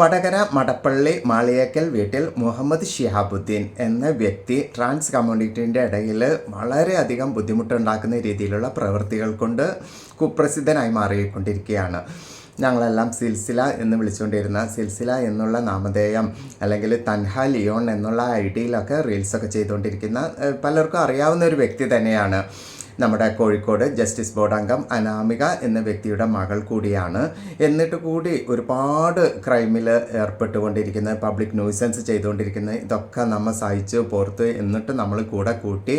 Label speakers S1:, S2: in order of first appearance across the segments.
S1: വടകര മടപ്പള്ളി മാളിയേക്കൽ വീട്ടിൽ മുഹമ്മദ് ഷിഹാബുദ്ദീൻ എന്ന വ്യക്തി ട്രാൻസ് കമ്മ്യൂണിറ്റീന്റെ ഇടയിൽ വളരെയധികം ബുദ്ധിമുട്ടുണ്ടാക്കുന്ന രീതിയിലുള്ള പ്രവൃത്തികൾ കൊണ്ട് കുപ്രസിദ്ധനായി മാറിക്കൊണ്ടിരിക്കുകയാണ്. ഞങ്ങളെല്ലാം സിൽസില എന്ന് വിളിച്ചുകൊണ്ടിരുന്ന സിൽസില എന്നുള്ള നാമധേയം അല്ലെങ്കിൽ തൻഹ ലിയോൺ എന്നുള്ള ഐ ഡിയിലൊക്കെ റീൽസൊക്കെ ചെയ്തുകൊണ്ടിരിക്കുന്ന പലർക്കും അറിയാവുന്ന ഒരു വ്യക്തി തന്നെയാണ്. നമ്മുടെ കോഴിക്കോട് ജസ്റ്റിസ് ബോർഡ് അംഗം അനാമിക എന്ന വ്യക്തിയുടെ മകൾ കൂടിയാണ്. എന്നിട്ട് കൂടി ഒരുപാട് ക്രൈമിൽ ഏർപ്പെട്ടുകൊണ്ടിരിക്കുന്ന പബ്ലിക് ന്യൂസൻസ് ചെയ്തുകൊണ്ടിരിക്കുന്ന ഇതൊക്കെ നമ്മൾ സഹിച്ചു പുറത്ത് എന്നിട്ട് നമ്മൾ കൂടെ കൂട്ടി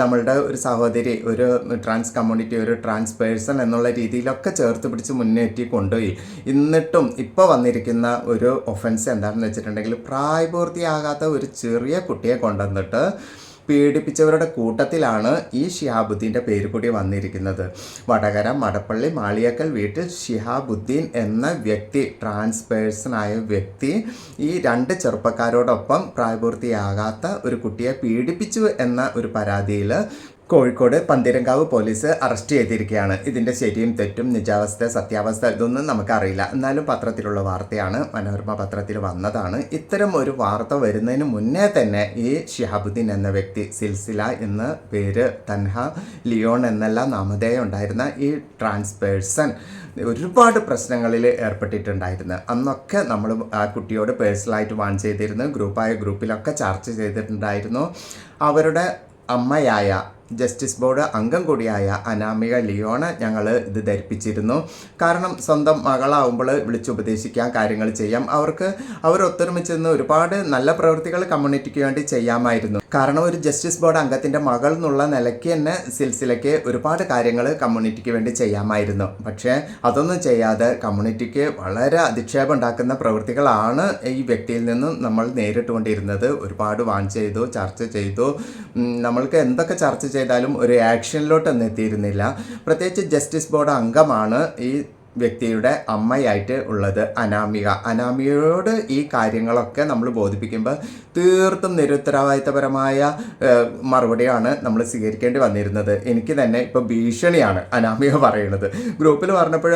S1: നമ്മളുടെ ഒരു സഹോദരി ഒരു ട്രാൻസ് കമ്മ്യൂണിറ്റി ഒരു ട്രാൻസ് പേഴ്സൺ എന്നുള്ള രീതിയിലൊക്കെ ചേർത്ത് പിടിച്ച് മുന്നേറ്റി കൊണ്ടുപോയി എന്നിട്ടും ഇപ്പോൾ വന്നിരിക്കുന്ന ഒരു ഒഫൻസ് എന്താണെന്ന് വെച്ചിട്ടുണ്ടെങ്കിൽ പ്രായപൂർത്തിയാകാത്ത ഒരു ചെറിയ കുട്ടിയെ കൊണ്ടുവന്നിട്ട് പീഡിപ്പിച്ചവരുടെ കൂട്ടത്തിലാണ് ഈ ഷിഹാബുദ്ദീന്റെ പേര് കൂടി വന്നിരിക്കുന്നത്. വടകര മടപ്പള്ളി മാളിയക്കൽ വീട്ടിൽ ഷിഹാബുദ്ദീൻ എന്ന വ്യക്തി ട്രാൻസ് പേഴ്സണായ വ്യക്തി ഈ രണ്ട് ചെറുപ്പക്കാരോടൊപ്പം പ്രായപൂർത്തിയാകാത്ത ഒരു കുട്ടിയെ പീഡിപ്പിച്ചു എന്ന ഒരു പരാതിയിൽ കോഴിക്കോട് പന്തിരങ്കാവ് പോലീസ് അറസ്റ്റ് ചെയ്തിരിക്കുകയാണ്. ഇതിന്റെ ശരിയും തെറ്റും നിജാവസ്ഥ സത്യാവസ്ഥ ഇതൊന്നും നമുക്കറിയില്ല. എന്നാലും പത്രത്തിലുള്ള വാർത്തയാണ് മനോരമ പത്രത്തിൽ വന്നതാണ്. ഇത്തരം ഒരു വാർത്ത വരുന്നതിന് മുന്നേ തന്നെ ഈ ഷിഹാബുദ്ദീൻ എന്ന വ്യക്തി സിൽസില എന്ന പേര് തൻഹ ലിയോൺ എന്നല്ല നാമധേയം ഉണ്ടായിരുന്ന ഈ ട്രാൻസ് പേഴ്സൺ ഒരുപാട് പ്രശ്നങ്ങളിൽ ഏർപ്പെട്ടിട്ടുണ്ടായിരുന്നു. അന്നൊക്കെ നമ്മൾ ആ കുട്ടിയോട് പേഴ്സണലായിട്ട് വാൺ ചെയ്തിരുന്നു. ഗ്രൂപ്പായ ഗ്രൂപ്പിലൊക്കെ ചർച്ച ചെയ്തിട്ടുണ്ടായിരുന്നു. അവരുടെ അമ്മയായ ജസ്റ്റിസ് ബോർഡ് അംഗം കൂടിയായ അനാമിക ലിയോണ ഞങ്ങൾ ഇത് ധരിപ്പിച്ചിരുന്നു. കാരണം സ്വന്തം മകളാവുമ്പോൾ വിളിച്ചുപദേശിക്കാം കാര്യങ്ങൾ ചെയ്യാം. അവർക്ക് അവർ ഒത്തൊരുമിച്ച് നിന്ന് ഒരുപാട് നല്ല പ്രവൃത്തികൾ കമ്മ്യൂണിറ്റിക്ക് വേണ്ടി ചെയ്യാമായിരുന്നു. കാരണം ഒരു ജസ്റ്റിസ് ബോർഡ് അംഗത്തിന്റെ മകൾ എന്നുള്ള നിലയ്ക്ക് തന്നെ സിൽസിലയ്ക്ക് ഒരുപാട് കാര്യങ്ങൾ കമ്മ്യൂണിറ്റിക്ക് വേണ്ടി ചെയ്യാമായിരുന്നു. പക്ഷേ അതൊന്നും ചെയ്യാതെ കമ്മ്യൂണിറ്റിക്ക് വളരെ അധിക്ഷേപം ഉണ്ടാക്കുന്ന പ്രവൃത്തികളാണ് ഈ വ്യക്തിയിൽ നിന്നും നമ്മൾ നേരിട്ടുകൊണ്ടിരുന്നത്. ഒരുപാട് വാൺ ചെയ്തു ചർച്ച ചെയ്തു. നമ്മൾക്ക് എന്തൊക്കെ ചർച്ച ചെയ്താലും ഒരു ആക്ഷനിലോട്ടൊന്നും എത്തിയിരുന്നില്ല. പ്രത്യേകിച്ച് ജസ്റ്റിസ് ബോർഡ് അംഗമാണ് ഈ വ്യക്തിയുടെ അമ്മയായിട്ട് ഉള്ളത് അനാമിക. അനാമികയോട് ഈ കാര്യങ്ങളൊക്കെ നമ്മൾ ബോധിപ്പിക്കുമ്പോൾ തീർത്തും നിരുത്തരവാദിത്തപരമായ മറുപടിയാണ് നമ്മൾ സ്വീകരിക്കേണ്ടി വന്നിരുന്നത്. എനിക്ക് തന്നെ ഇപ്പോൾ ഭീഷണിയാണ് അനാമിക പറയുന്നത്. ഗ്രൂപ്പിൽ പറഞ്ഞപ്പോൾ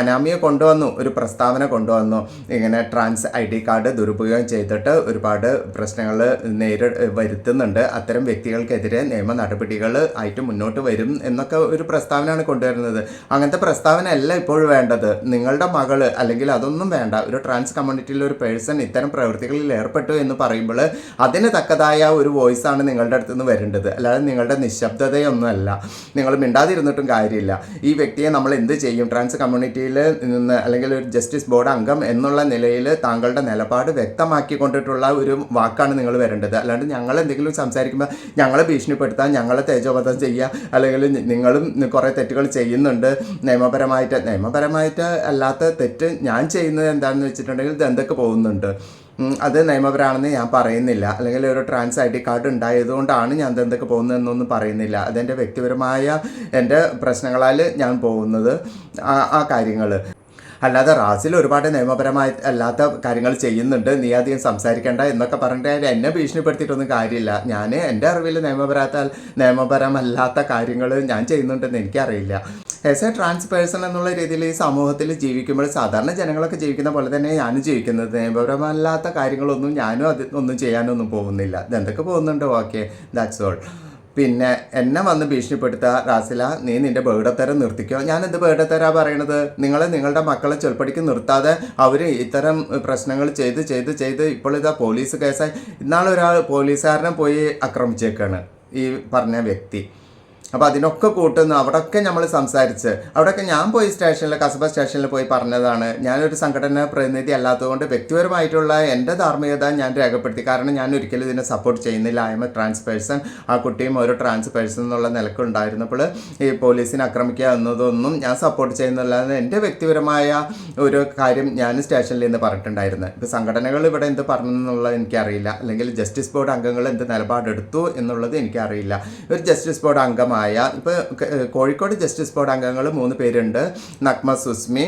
S1: അനാമിക കൊണ്ടുവന്നു ഒരു പ്രസ്താവന കൊണ്ടുവന്നു. ഇങ്ങനെ ട്രാൻസ് ഐ ഡി കാർഡ് ദുരുപയോഗം ചെയ്തിട്ട് ഒരുപാട് പ്രശ്നങ്ങൾ നേരി വരുത്തുന്നുണ്ട്. അത്തരം വ്യക്തികൾക്കെതിരെ നിയമ നടപടികൾ ആയിട്ട് മുന്നോട്ട് വരും എന്നൊക്കെ ഒരു പ്രസ്താവനയാണ് കൊണ്ടുവരുന്നത്. അങ്ങനത്തെ പ്രസ്താവന അല്ല ഇപ്പോൾ വേണ്ടത്. നിങ്ങളുടെ മകൾ അല്ലെങ്കിൽ അതൊന്നും വേണ്ട. ഒരു ട്രാൻസ് കമ്മ്യൂണിറ്റിയിലെ ഒരു പേഴ്സൺ ഇത്തരം പ്രവൃത്തികളിൽ ഏർപ്പെട്ടു എന്ന് പറയുമ്പോൾ അതിന് തക്കതായ ഒരു വോയിസ് ആണ് നിങ്ങളുടെ അടുത്ത് നിന്ന് വരേണ്ടത്. അല്ലാതെ നിങ്ങളുടെ നിശബ്ദതയൊന്നുമല്ല. നിങ്ങൾ മിണ്ടാതിരുന്നിട്ടും കാര്യമില്ല. ഈ വ്യക്തിയെ നമ്മൾ എന്ത് ചെയ്യും? ട്രാൻസ് കമ്മ്യൂണിറ്റിയിൽ നിന്ന് അല്ലെങ്കിൽ ഒരു ജസ്റ്റിസ് ബോർഡ് അംഗം എന്നുള്ള നിലയിൽ താങ്കളുടെ നിലപാട് വ്യക്തമാക്കിക്കൊണ്ടിട്ടുള്ള ഒരു വാക്കാണ് നിങ്ങൾ വരേണ്ടത്. അല്ലാണ്ട് ഞങ്ങൾ എന്തെങ്കിലും സംസാരിക്കുമ്പോൾ ഞങ്ങളെ ഭീഷണിപ്പെടുത്താൻ ഞങ്ങളെ തേജോവധം ചെയ്യുക അല്ലെങ്കിൽ നിങ്ങളും കുറേ തെറ്റുകൾ ചെയ്യുന്നുണ്ട്. നിയമപരമായിട്ട് നിയമപരമായിട്ട് അല്ലാത്ത തെറ്റ് ഞാൻ ചെയ്യുന്നത് എന്താണെന്ന് വെച്ചിട്ടുണ്ടെങ്കിൽ ഇത് എന്തൊക്കെ പോകുന്നുണ്ട്. അത് നിയമപരമാണെന്ന് ഞാൻ പറയുന്നില്ല. അല്ലെങ്കിൽ ഒരു ട്രാൻസ് ഐ ഡി കാർഡ് ഉണ്ടായതുകൊണ്ടാണ് ഞാൻ എന്തൊക്കെ പോകുന്നതെന്നൊന്നും പറയുന്നില്ല. അതെന്റെ വ്യക്തിപരമായ എന്റെ പ്രശ്നങ്ങളാൽ ഞാൻ പോകുന്നത് ആ ആ കാര്യങ്ങൾ അല്ലാതെ റാസിൽ ഒരുപാട് നിയമപരമായി അല്ലാത്ത കാര്യങ്ങൾ ചെയ്യുന്നുണ്ട്. നീ അധികം സംസാരിക്കേണ്ട എന്നൊക്കെ പറഞ്ഞിട്ട് എന്നെ ഭീഷണിപ്പെടുത്തിയിട്ടൊന്നും കാര്യമില്ല. ഞാൻ എന്റെ അറിവിൽ നിയമപരാത്ത നിയമപരമല്ലാത്ത കാര്യങ്ങൾ ഞാൻ ചെയ്യുന്നുണ്ടെന്ന് എനിക്കറിയില്ല. ആസ് എ ട്രാൻസ് പേഴ്സൺ എന്നുള്ള രീതിയിൽ ഈ സമൂഹത്തിൽ ജീവിക്കുമ്പോൾ സാധാരണ ജനങ്ങളൊക്കെ ജീവിക്കുന്ന പോലെ തന്നെ ഞാനും ജീവിക്കുന്നത്. നിയമപരമല്ലാത്ത കാര്യങ്ങളൊന്നും ഞാനും അത് ഒന്നും ചെയ്യാനൊന്നും പോകുന്നില്ല. ഇതെന്തൊക്കെ പോകുന്നുണ്ട്? ഓക്കെ ദാറ്റ്സ് ഓൾ പിന്നെ എന്നെ വന്ന് ഭീഷണിപ്പെടുത്തുക റാസില നീ നിന്റെ ബേഡത്തരം നിർത്തിക്കോ. ഞാൻ എന്ത് ബേഡത്തരാ പറയണത്? നിങ്ങളെ നിങ്ങളുടെ മക്കളെ ചൊൽപ്പടിക്ക് നിർത്താതെ അവർ ഇത്തരം പ്രശ്നങ്ങൾ ചെയ്ത് ചെയ്ത് ചെയ്ത് ഇപ്പോൾ ഇതാ പോലീസ് കേസായി. ഇന്നാളൊരാൾ പോലീസുകാരനെ പോയി ആക്രമിച്ചേക്കാണ് ഈ പറഞ്ഞ വ്യക്തി. അപ്പോൾ അതിനൊക്കെ കൂട്ടുന്നു. അവിടെയൊക്കെ നമ്മൾ സംസാരിച്ച്. അവിടെയൊക്കെ ഞാൻ പോയി സ്റ്റേഷനിൽ കസബ സ്റ്റേഷനിൽ പോയി പറഞ്ഞതാണ്. ഞാനൊരു സംഘടന പ്രതിനിധി അല്ലാത്തതുകൊണ്ട് വ്യക്തിപരമായിട്ടുള്ള എന്റെ ധാർമ്മികത ഞാൻ രേഖപ്പെടുത്തി. കാരണം ഞാൻ ഒരിക്കലും ഇതിനെ സപ്പോർട്ട് ചെയ്യുന്നില്ല. I'm a trans person ആ കുട്ടിയും ഒരു ട്രാൻസ് പേഴ്സൺ എന്നുള്ള നിലക്കുണ്ടായിരുന്നപ്പോൾ ഈ പോലീസിനെ ആക്രമിക്കുക എന്നതൊന്നും ഞാൻ സപ്പോർട്ട് ചെയ്യുന്നില്ല എന്റെ വ്യക്തിപരമായ ഒരു കാര്യം ഞാൻ സ്റ്റേഷനിൽ നിന്ന് പറഞ്ഞിട്ടുണ്ടായിരുന്നു. ഇപ്പോൾ സംഘടനകൾ ഇവിടെ എന്ത് പറഞ്ഞു എന്നുള്ളത് എനിക്കറിയില്ല. അല്ലെങ്കിൽ ജസ്റ്റിസ് ബോർഡ് അംഗങ്ങൾ എന്ത് നിലപാടെടുത്തു എന്നുള്ളത് എനിക്കറിയില്ല. ഒരു ജസ്റ്റിസ് ബോർഡ് അംഗമായ ഇപ്പോൾ കോഴിക്കോട് ജസ്റ്റിസ് ബോർഡ് അംഗങ്ങൾ മൂന്ന് പേരുണ്ട്. നഗ്മ സുസ്മി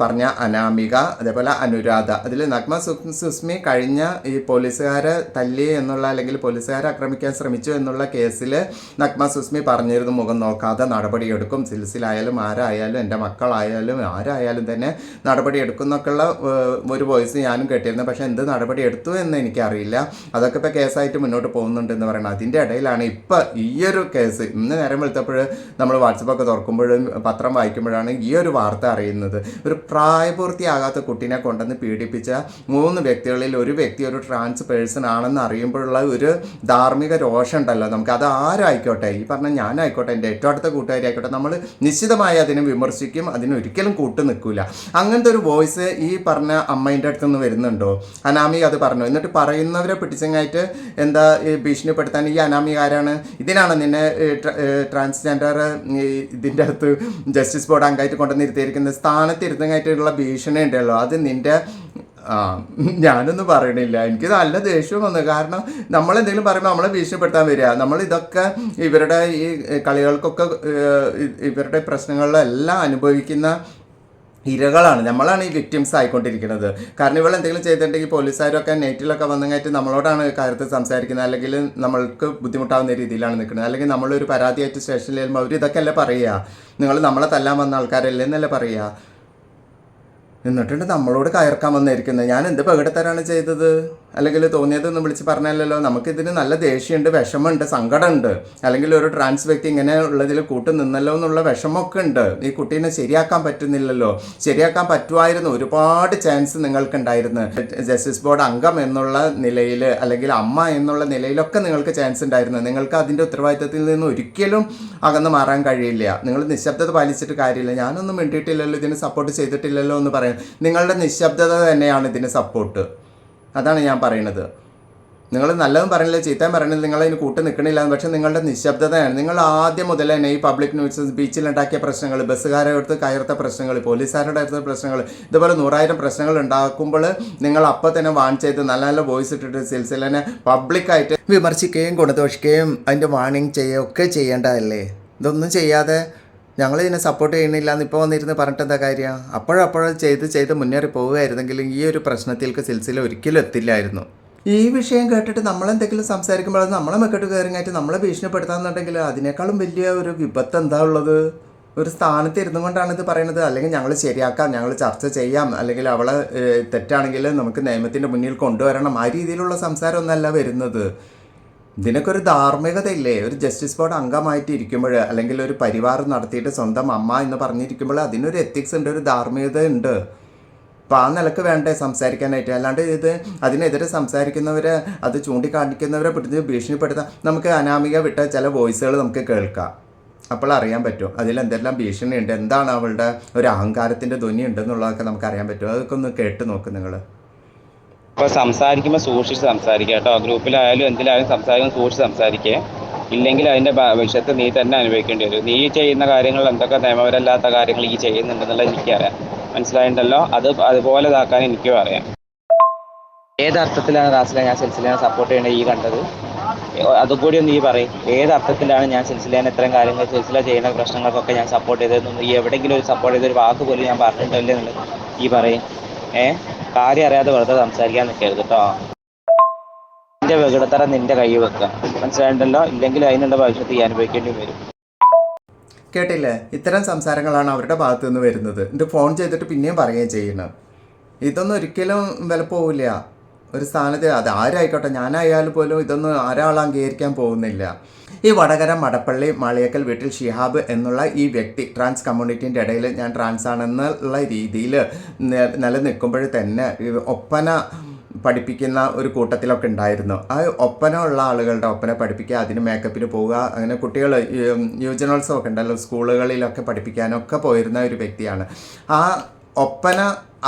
S1: പറഞ്ഞ അനാമിക അതേപോലെ അനുരാധ. അതിൽ നഗ്മ സുസ്മി കഴിഞ്ഞ ഈ പോലീസുകാരെ തല്ലി എന്നുള്ള അല്ലെങ്കിൽ പോലീസുകാരെ ആക്രമിക്കാൻ ശ്രമിച്ചു എന്നുള്ള കേസിൽ നഗ്മ സുസ്മി പറഞ്ഞിരുന്നു മുഖം നോക്കാതെ നടപടിയെടുക്കും. സിൽസിലായാലും ആരായാലും എന്റെ മക്കളായാലും ആരായാലും തന്നെ നടപടിയെടുക്കും എന്നൊക്കെയുള്ള ഒരു വോയിസ് ഞാനും കേട്ടിരുന്നു. പക്ഷേ എന്ത് നടപടി എടുത്തു എന്ന് എനിക്കറിയില്ല. അതൊക്കെ ഇപ്പോൾ കേസായിട്ട് മുന്നോട്ട് പോകുന്നുണ്ട് എന്ന് പറയുന്നത്. അതിന്റെ ഇടയിലാണ് ഇപ്പോൾ ഈയൊരു കേസ്. ഇന്ന് നേരം വെളുത്തപ്പോൾ നമ്മൾ വാട്സപ്പൊക്കെ തുറക്കുമ്പോഴും പത്രം വായിക്കുമ്പോഴാണ് ഈ ഒരു വാർത്ത അറിയുന്നത്. ഒരു പ്രായപൂർത്തിയാകാത്ത കുട്ടീനെ കൊണ്ടുവന്ന് പീഡിപ്പിച്ച മൂന്ന് വ്യക്തികളിൽ ഒരു വ്യക്തി ഒരു ട്രാൻസ് പേഴ്സൺ ആണെന്ന് അറിയുമ്പോഴുള്ള ഒരു ധാർമ്മിക രോഷം ഉണ്ടല്ലോ നമുക്ക്. അത് ആരായിക്കോട്ടെ? ഈ പറഞ്ഞ ഞാനായിക്കോട്ടെ എന്റെ ഏറ്റവും അടുത്ത കൂട്ടുകാരി ആയിക്കോട്ടെ നമ്മൾ നിശ്ചിതമായി അതിനെ വിമർശിക്കും അതിന് ഒരിക്കലും കൂട്ടു നിൽക്കില്ല അങ്ങനത്തെ ഒരു വോയിസ് ഈ പറഞ്ഞ അമ്മേന്റെ അടുത്ത് നിന്ന് വരുന്നുണ്ടോ? അനാമി അത് പറഞ്ഞു. എന്നിട്ട് പറയുന്നവരെ പിടിച്ചങ്ങായിട്ട് എന്താ ഈ ഭീഷണിപ്പെടുത്താൻ ഈ അനാമി ആരാണ്? ഇതിനാണ് നിന്നെ ട്രാൻസ്ജെൻഡർ ഇതിന്റെ അടുത്ത് ജസ്റ്റിസ് ബോർഡ് അംഗമായിട്ട് കൊണ്ടുവന്നിരുത്തിയിരിക്കുന്നത്? സ്ഥാനത്ത് ഇരുത്തങ്ങായിട്ടുള്ള ഭീഷണി ഉണ്ടല്ലോ. അത് നിന്റെ ആ ഞാനൊന്നും പറയണില്ല. എനിക്ക് നല്ല ദേഷ്യം വന്നു. കാരണം നമ്മൾ എന്തെങ്കിലും പറയുമ്പോൾ നമ്മളെ ഭീഷണിപ്പെടുത്താൻ വരിക. നമ്മൾ ഇതൊക്കെ ഇവരുടെ ഈ കളികൾക്കൊക്കെ ഇവരുടെ പ്രശ്നങ്ങളിലെല്ലാം അനുഭവിക്കുന്ന ഇരകളാണ്. നമ്മളാണ് ഈ വിക്ടിംസ് ആയിക്കൊണ്ടിരിക്കുന്നത്. കാരണം ഇവൾ എന്തെങ്കിലും ചെയ്തിട്ടുണ്ടെങ്കിൽ പോലീസുകാരൊക്കെ നെറ്റിലൊക്കെ വന്നു കഴിഞ്ഞിട്ട് നമ്മളോടാണ് കാര്യത്തിൽ സംസാരിക്കുന്നത്. അല്ലെങ്കിൽ നമ്മൾക്ക് ബുദ്ധിമുട്ടാവുന്ന രീതിയിലാണ് നിൽക്കുന്നത്. അല്ലെങ്കിൽ നമ്മളൊരു പരാതിയായിട്ട് സ്റ്റേഷനിൽ ചെല്ലുമ്പോൾ അവർ ഇതൊക്കെ അല്ലേ പറയുക? നിങ്ങൾ നമ്മളെ തല്ലാൻ വന്ന ആൾക്കാരല്ലേ എന്നല്ലേ പറയുക? എന്നിട്ടുണ്ട് നമ്മളോട് കയർക്കാൻ വന്നിരിക്കുന്നത് ഞാൻ എന്ത് പകിടത്തരാണ് ചെയ്തത്? അല്ലെങ്കിൽ തോന്നിയതൊന്നും വിളിച്ച് പറഞ്ഞല്ലോ നമുക്കിതിന് നല്ല ദേഷ്യമുണ്ട് വിഷമമുണ്ട് സങ്കടമുണ്ട്. അല്ലെങ്കിൽ ഒരു ട്രാൻസ് വ്യക്തി ഇങ്ങനെ ഉള്ളതിൽ കൂട്ടു നിന്നല്ലോ എന്നുള്ള വിഷമമൊക്കെ ഉണ്ട്. ഈ കുട്ടീനെ ശരിയാക്കാൻ പറ്റുന്നില്ലല്ലോ. ശരിയാക്കാൻ പറ്റുമായിരുന്നു ഒരുപാട് ചാൻസ് നിങ്ങൾക്കുണ്ടായിരുന്നു. ജസ്റ്റിസ് ബോർഡ് അംഗം എന്നുള്ള നിലയിൽ അല്ലെങ്കിൽ അമ്മ എന്നുള്ള നിലയിലൊക്കെ നിങ്ങൾക്ക് ചാൻസ് ഉണ്ടായിരുന്നു. നിങ്ങൾക്ക് അതിന്റെ ഉത്തരവാദിത്തത്തിൽ നിന്ന് ഒരിക്കലും അകന്ന് മാറാൻ കഴിയില്ല. നിങ്ങൾ നിശബ്ദത പാലിച്ചിട്ട് കാര്യമില്ല. ഞാനൊന്നും മിണ്ടിയിട്ടില്ലല്ലോ. ഇതിന് സപ്പോർട്ട് ചെയ്തിട്ടില്ലല്ലോ എന്ന് പറയാം നിങ്ങളുടെ നിശബ്ദത തന്നെയാണ് ഇതിന് സപ്പോർട്ട് അതാണ് ഞാൻ പറയുന്നത്. നിങ്ങൾ നല്ലതും പറയണില്ല ചീത്തയും പറയണില്ല നിങ്ങൾ അതിന് കൂട്ട് നിൽക്കണില്ല പക്ഷെ നിങ്ങളുടെ നിശബ്ദതയാണ് നിങ്ങൾ ആദ്യം മുതൽ തന്നെ ഈ പബ്ലിക് ന്യൂസ് ബീച്ചിൽ ഉണ്ടാക്കിയ പ്രശ്നങ്ങൾ ബസ്സുകാരുടെ അടുത്ത് കയർത്ത പ്രശ്നങ്ങൾ പോലീസുകാരുടെ അടുത്ത പ്രശ്നങ്ങൾ ഇതുപോലെ നൂറായിരം പ്രശ്നങ്ങൾ ഉണ്ടാക്കുമ്പോൾ നിങ്ങൾ അപ്പോൾ തന്നെ വാൺ ചെയ്ത് നല്ല നല്ല വോയിസ് ഇട്ടിട്ട് സിൽസിലിനെ പബ്ലിക്കായിട്ട് വിമർശിക്കുകയും ഗുണദോഷിക്കുകയും അതിന്റെ വാണിംഗ് ചെയ്യുകയൊക്കെ ചെയ്യേണ്ടതല്ലേ? ഇതൊന്നും ചെയ്യാതെ ഞങ്ങൾ ഇതിനെ സപ്പോർട്ട് ചെയ്യണില്ല എന്ന് ഇപ്പോൾ വന്നിരുന്ന് പറഞ്ഞിട്ട് എന്താ കാര്യം അപ്പോഴപ്പോഴും ചെയ്ത് ചെയ്ത് മുന്നേറി പോവുകയായിരുന്നെങ്കിൽ ഈ ഒരു പ്രശ്നത്തിലേക്ക് സിൽസില ഒരിക്കലും എത്തില്ലായിരുന്നു. ഈ വിഷയം കേട്ടിട്ട് നമ്മളെന്തെങ്കിലും സംസാരിക്കുമ്പോൾ അത് നമ്മളെ മെക്കെട്ട് കയറിങ്ങായിട്ട് നമ്മളെ ഭീഷണിപ്പെടുത്താന്നുണ്ടെങ്കിൽ അതിനേക്കാളും വലിയ ഒരു വിപത്ത് എന്താ ഉള്ളത്? ഒരു സ്ഥാനത്ത് ഇരുന്നു കൊണ്ടാണ് ഇത് പറയുന്നത്. അല്ലെങ്കിൽ ഞങ്ങൾ ശരിയാക്കാം ഞങ്ങൾ ചർച്ച ചെയ്യാം. അല്ലെങ്കിൽ അവളെ തെറ്റാണെങ്കിൽ നമുക്ക് നിയമത്തിന്റെ മുന്നിൽ കൊണ്ടുവരണം. ആ രീതിയിലുള്ള സംസാരമൊന്നല്ല വരുന്നത്. ഇതിനൊക്കെ ഒരു ധാർമ്മികതയില്ലേ? ഒരു ജസ്റ്റിസ് ബോർഡ് അംഗമായിട്ട് ഇരിക്കുമ്പോൾ അല്ലെങ്കിൽ ഒരു പരിവാരം നടത്തിയിട്ട് സ്വന്തം അമ്മ എന്ന് പറഞ്ഞിരിക്കുമ്പോൾ അതിനൊരു എത്തിക്സ് ഉണ്ട് ഒരു ധാർമ്മികത ഉണ്ട്. അപ്പം ആ നിലയ്ക്ക് വേണ്ടേ സംസാരിക്കാനായിട്ട്? അല്ലാണ്ട് ഇത് അതിനെതിരെ സംസാരിക്കുന്നവരെ അത് ചൂണ്ടിക്കാണിക്കുന്നവരെ പിടിച്ച് ഭീഷണിപ്പെടുത്താൻ നമുക്ക് അനാമിക വിട്ട ചില വോയിസുകൾ നമുക്ക് കേൾക്കാം. അപ്പോൾ അറിയാൻ പറ്റും. അതിലെന്തെല്ലാം ഭീഷണിയുണ്ട്? എന്താണ് അവളുടെ ഒരു അഹങ്കാരത്തിന്റെ ധ്വനി ഉണ്ടെന്നുള്ളതൊക്കെ നമുക്ക് അറിയാൻ പറ്റും. അതൊക്കെ ഒന്ന് കേട്ട് നോക്ക് നിങ്ങൾ
S2: അപ്പോൾ സംസാരിക്കുമ്പോൾ സൂക്ഷിച്ച് സംസാരിക്കുക കേട്ടോ. ഗ്രൂപ്പിലായാലും എന്തിലായാലും സംസാരിക്കുമ്പോൾ സൂക്ഷിച്ച് സംസാരിക്കുക. ഇല്ലെങ്കിൽ അതിന്റെ ഭ- ഭവിഷ്യത്ത് നീ തന്നെ അനുഭവിക്കേണ്ടി വരും. നീ ചെയ്യുന്ന കാര്യങ്ങൾ എന്തൊക്കെ നിയമപരമല്ലാത്ത കാര്യങ്ങൾ ഈ ചെയ്യുന്നുണ്ടെന്നുള്ള എനിക്കറിയാം. മനസ്സിലായിട്ടുണ്ടല്ലോ അത് അതുപോലെ ഇതാക്കാൻ എനിക്കും അറിയാം. അർത്ഥത്തിലാണ് റാസില ഞാൻ സിൽസിലേനെ സപ്പോർട്ട് ചെയ്യേണ്ടത് ഈ കണ്ടത്? അതുകൂടി അതും കൂടി ഒന്ന് ഈ പറയും. ഏത് അർത്ഥത്തിലാണ് ഞാൻ സിൽസിലേനെ ഇത്തരം കാര്യങ്ങൾ സിൽസില ചെയ്യുന്ന പ്രശ്നങ്ങൾക്കൊക്കെ ഞാൻ സപ്പോർട്ട് ചെയ്തതെന്നും ഈ എവിടെയെങ്കിലും ഒരു സപ്പോർട്ട് ചെയ്ത ഒരു വാക്ക് പോലും ഞാൻ പറഞ്ഞിട്ടില്ലേ എന്നുള്ളത് ഈ പറയും. ഏ? കാര്യം അറിയാതെ വെറുതെ സംസാരിക്കാൻ നിൽക്കരുത് കേട്ടോ നിന്റെ വികടത്തറ നിന്റെ കൈ വെക്കുക മനസ്സിലായിട്ടുണ്ടല്ലോ ഇല്ലെങ്കിൽ അതിനുള്ള ഭവിഷ്യത്ത് ഈ അനുഭവിക്കേണ്ടി വരും.
S1: കേട്ടില്ലേ? ഇത്തരം സംസാരങ്ങളാണ് അവരുടെ ഭാഗത്തു നിന്ന് വരുന്നത്. എന്നിട്ട് ഫോൺ ചെയ്തിട്ട് പിന്നെയും പറയുകയും ചെയ്യണം ഇതൊന്നും ഒരിക്കലും വില പോവില്ല. ഒരു സ്ഥാനത്ത് അത് ആരായിക്കോട്ടെ? ഞാനായാലും പോലും ഇതൊന്നും ആരാൾ അംഗീകരിക്കാൻ പോകുന്നില്ല. ഈ വടകര മടപ്പള്ളി മാളിയക്കൽ വീട്ടിൽ ഷിഹാബ് എന്നുള്ള ഈ വ്യക്തി ട്രാൻസ് കമ്മ്യൂണിറ്റീന്റെ ഇടയിൽ ഞാൻ ട്രാൻസ് ആണെന്നുള്ള രീതിയിൽ നിലനിൽക്കുമ്പോൾ തന്നെ ഒപ്പന പഠിപ്പിക്കുന്ന ഒരു കൂട്ടത്തിലൊക്കെ ഉണ്ടായിരുന്നു. ആ ഒപ്പന ഉള്ള ആളുകളുടെ ഒപ്പന പഠിപ്പിക്കുക അതിന് മേക്കപ്പിന് പോവുക അങ്ങനെ കുട്ടികൾ യുവജനോത്സവമൊക്കെ ഉണ്ടല്ലോ സ്കൂളുകളിലൊക്കെ പഠിപ്പിക്കാനൊക്കെ പോയിരുന്ന ഒരു വ്യക്തിയാണ്. ആ ഒപ്പന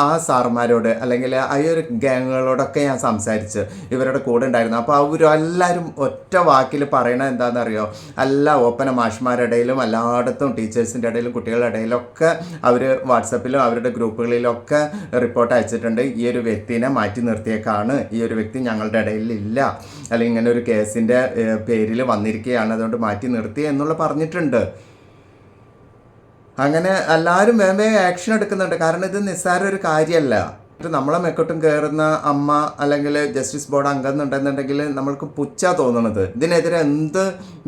S1: ആ സാർമാരോട് അല്ലെങ്കിൽ ആ ഒരു ഗാങ്ങുകളോടൊക്കെ ഞാൻ സംസാരിച്ച് ഇവരുടെ കൂടെ ഉണ്ടായിരുന്നു. അപ്പോൾ അവരെല്ലാവരും ഒറ്റ വാക്കിൽ പറയണത് എന്താണെന്നറിയോ? എല്ലാ ഓപ്പന മാഷ്മാരുടെ ഇടയിലും എല്ലായിടത്തും ടീച്ചേഴ്സിന്റെ ഇടയിലും കുട്ടികളുടെ ഇടയിലൊക്കെ അവർ വാട്സപ്പിലും അവരുടെ ഗ്രൂപ്പുകളിലൊക്കെ റിപ്പോർട്ട് അയച്ചിട്ടുണ്ട്. ഈ ഒരു വ്യക്തിനെ മാറ്റി നിർത്തിയേക്കാണ്. ഈ ഒരു വ്യക്തി ഞങ്ങളുടെ ഇടയിൽ ഇല്ല അല്ലെങ്കിൽ ഇങ്ങനെ ഒരു കേസിന്റെ പേരിൽ വന്നിരിക്കുകയാണ്. അതുകൊണ്ട് മാറ്റി നിർത്തി എന്നുള്ള പറഞ്ഞിട്ടുണ്ട്. അങ്ങനെ എല്ലാവരും വേഗം വേഗം ആക്ഷൻ എടുക്കുന്നുണ്ട്. കാരണം ഇത് നിസ്സാര ഒരു കാര്യമല്ല നമ്മളെ മെക്കോട്ടും കയറുന്ന അമ്മ അല്ലെങ്കിൽ ജസ്റ്റിസ് ബോർഡ് അംഗം എന്നുണ്ടെന്നുണ്ടെങ്കിൽ നമ്മൾക്ക് പുച്ച തോന്നുന്നത് ഇതിനെതിരെ എന്ത്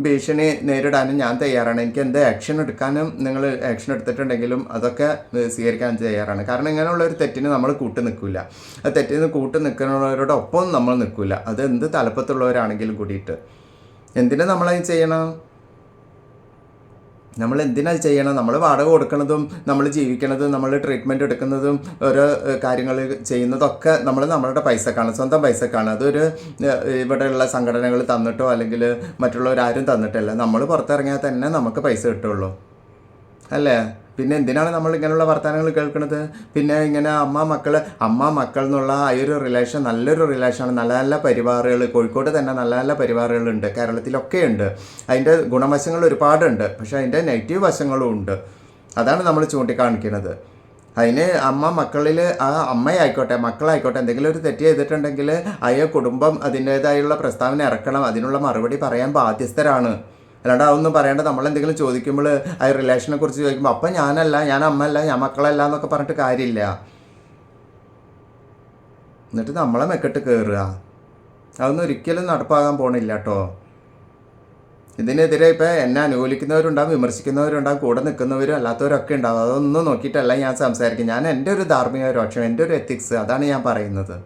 S1: ഭീഷണി നേരിടാനും ഞാൻ തയ്യാറാണ്. എനിക്ക് എന്ത് ആക്ഷൻ എടുക്കാനും നിങ്ങൾ ആക്ഷൻ എടുത്തിട്ടുണ്ടെങ്കിലും അതൊക്കെ സ്വീകരിക്കാൻ തയ്യാറാണ്. കാരണം ഇങ്ങനെയുള്ള ഒരു തെറ്റിന് നമ്മൾ കൂട്ട് നിൽക്കില്ല ആ തെറ്റിന് കൂട്ട് നിൽക്കുന്നവരോടൊപ്പം നമ്മൾ നിൽക്കില്ല അത് എന്ത് തലപ്പത്തുള്ളവരാണെങ്കിലും കൂടിയിട്ട്. എന്തിനാ നമ്മളത് ചെയ്യണം? നമ്മൾ എന്തിനാ ചെയ്യണം നമ്മൾ വാടക കൊടുക്കുന്നതും നമ്മൾ ജീവിക്കണതും നമ്മൾ ട്രീറ്റ്മെന്റ് എടുക്കുന്നതും ഓരോ കാര്യങ്ങൾ ചെയ്യുന്നതൊക്കെ നമ്മൾ നമ്മളുടെ പൈസക്കാണ് സ്വന്തം പൈസക്കാണ്. അതൊരു ഇവിടെയുള്ള സംഘടനകൾ തന്നിട്ടോ അല്ലെങ്കിൽ മറ്റുള്ളവരാരും തന്നിട്ടല്ല. നമ്മൾ പുറത്തിറങ്ങിയാൽ തന്നെ നമുക്ക് പൈസ കിട്ടുള്ളൂ. അല്ലേ? പിന്നെ എന്തിനാണ് നമ്മൾ ഇങ്ങനെയുള്ള വർത്തമാനങ്ങൾ കേൾക്കുന്നത്? പിന്നെ ഇങ്ങനെ അമ്മ മക്കൾ അമ്മ മക്കൾ എന്നുള്ള ആ ഒരു റിലേഷൻ നല്ലൊരു റിലേഷനാണ് നല്ല നല്ല പരിവാറുകൾ കോഴിക്കോട് തന്നെ നല്ല നല്ല പരിവാറുകളുണ്ട് കേരളത്തിലൊക്കെ ഉണ്ട്. അതിന്റെ ഗുണവശങ്ങൾ ഒരുപാടുണ്ട്. പക്ഷേ അതിന്റെ നെഗറ്റീവ് വശങ്ങളും ഉണ്ട്. അതാണ് നമ്മൾ ചൂണ്ടിക്കാണിക്കുന്നത്. അതിന് അമ്മ മക്കളിൽ ആ അമ്മയായിക്കോട്ടെ മക്കളായിക്കോട്ടെ എന്തെങ്കിലും ഒരു തെറ്റ് ചെയ്തിട്ടുണ്ടെങ്കിൽ അയ്യ കുടുംബം അതിന്റേതായുള്ള പ്രസ്താവന ഇറക്കണം. അതിനുള്ള മറുപടി പറയാൻ ബാധ്യസ്ഥരാണ്. അല്ലാണ്ട് അതൊന്നും പറയേണ്ട. നമ്മളെന്തെങ്കിലും ചോദിക്കുമ്പോൾ ആ റിലേഷനെ കുറിച്ച് ചോദിക്കുമ്പോൾ അപ്പം ഞാനല്ല ഞാൻ അമ്മയല്ല ഞാൻ മക്കളല്ല എന്നൊക്കെ പറഞ്ഞിട്ട് കാര്യമില്ല. എന്നിട്ട് നമ്മളെ മെക്കെട്ട് കയറുക അതൊന്നും ഒരിക്കലും നടപ്പാകാൻ പോണില്ല കേട്ടോ ഇതിനെതിരെ ഇപ്പം എന്നെ അനുകൂലിക്കുന്നവരുണ്ടാകും വിമർശിക്കുന്നവരുണ്ടാകും കൂടെ നിൽക്കുന്നവരും അല്ലാത്തവരൊക്കെ ഉണ്ടാകും അതൊന്നും നോക്കിയിട്ടല്ല ഞാൻ സംസാരിക്കും ഞാൻ എന്റെ ഒരു ധാർമ്മിക രോക്ഷം എന്റെ ഒരു എത്തിക്സ് അതാണ് ഞാൻ പറയുന്നത്.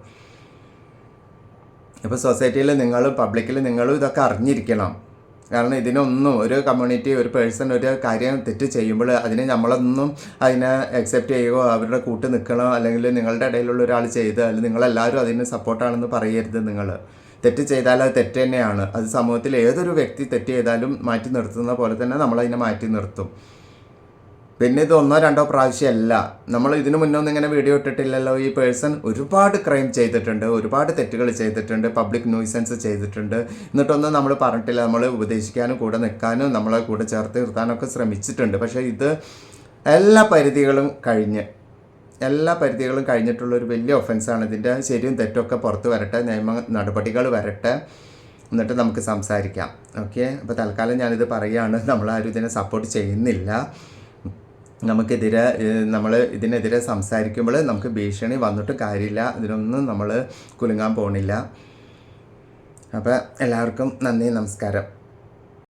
S1: ഇപ്പോൾ സൊസൈറ്റിയിൽ നിങ്ങൾ പബ്ലിക്കിൽ നിങ്ങളും ഇതൊക്കെ അറിഞ്ഞിരിക്കണം. കാരണം ഇതിനൊന്നും ഒരു കമ്മ്യൂണിറ്റി ഒരു പേഴ്സൺ ഒരു കാര്യം തെറ്റ് ചെയ്യുമ്പോൾ അതിനെ നമ്മളൊന്നും അതിനെ അക്സെപ്റ്റ് ചെയ്യുകയോ അവരുടെ കൂട്ട് നിൽക്കണോ അല്ലെങ്കിൽ നിങ്ങളുടെ ഇടയിലുള്ള ഒരാൾ ചെയ്ത് അല്ലെങ്കിൽ നിങ്ങളെല്ലാവരും അതിന് സപ്പോർട്ടാണെന്ന് പറയരുത് നിങ്ങൾ. തെറ്റ് ചെയ്താൽ അത് തെറ്റ് തന്നെയാണ്. അത് സമൂഹത്തിൽ ഏതൊരു വ്യക്തി തെറ്റ് ചെയ്താലും മാറ്റി നിർത്തുന്ന പോലെ തന്നെ നമ്മളതിനെ മാറ്റി നിർത്തും. പിന്നെ ഇത് ഒന്നോ രണ്ടോ പ്രാവശ്യമല്ല. നമ്മൾ ഇതിനു മുന്നേ ഒന്നും ഇങ്ങനെ വീഡിയോ ഇട്ടിട്ടില്ലല്ലോ. ഈ പേഴ്സൺ ഒരുപാട് ക്രൈം ചെയ്തിട്ടുണ്ട് ഒരുപാട് തെറ്റുകൾ ചെയ്തിട്ടുണ്ട് പബ്ലിക് ന്യൂസൻസ് ചെയ്തിട്ടുണ്ട്. എന്നിട്ടൊന്നും നമ്മൾ പറഞ്ഞിട്ടില്ല. നമ്മൾ ഉപദേശിക്കാനും കൂടെ നിൽക്കാനും നമ്മളെ കൂടെ ചേർത്ത് നിർത്താനൊക്കെ ശ്രമിച്ചിട്ടുണ്ട്. പക്ഷേ ഇത് എല്ലാ പരിധികളും കഴിഞ്ഞ് എല്ലാ പരിധികളും കഴിഞ്ഞിട്ടുള്ള ഒരു വലിയ ഒഫൻസാണ് ഇതിന്റെ ശരിയും തെറ്റൊക്കെ പുറത്ത് വരട്ടെ നിയമ നടപടികൾ വരട്ടെ. എന്നിട്ട് നമുക്ക് സംസാരിക്കാം. ഓക്കെ അപ്പോൾ തൽക്കാലം ഞാനിത് പറയുകയാണ്. നമ്മളാരും ഇതിനെ സപ്പോർട്ട് ചെയ്യുന്നില്ല. നമുക്കെതിരെ നമ്മൾ ഇതിനെതിരെ സംസാരിക്കുമ്പോൾ നമുക്ക് ഭീഷണി വന്നിട്ട് കാര്യമില്ല. ഇതിനൊന്നും നമ്മൾ കുലുങ്ങാൻ പോണില്ല. അപ്പോൾ എല്ലാവർക്കും നന്ദി നമസ്കാരം.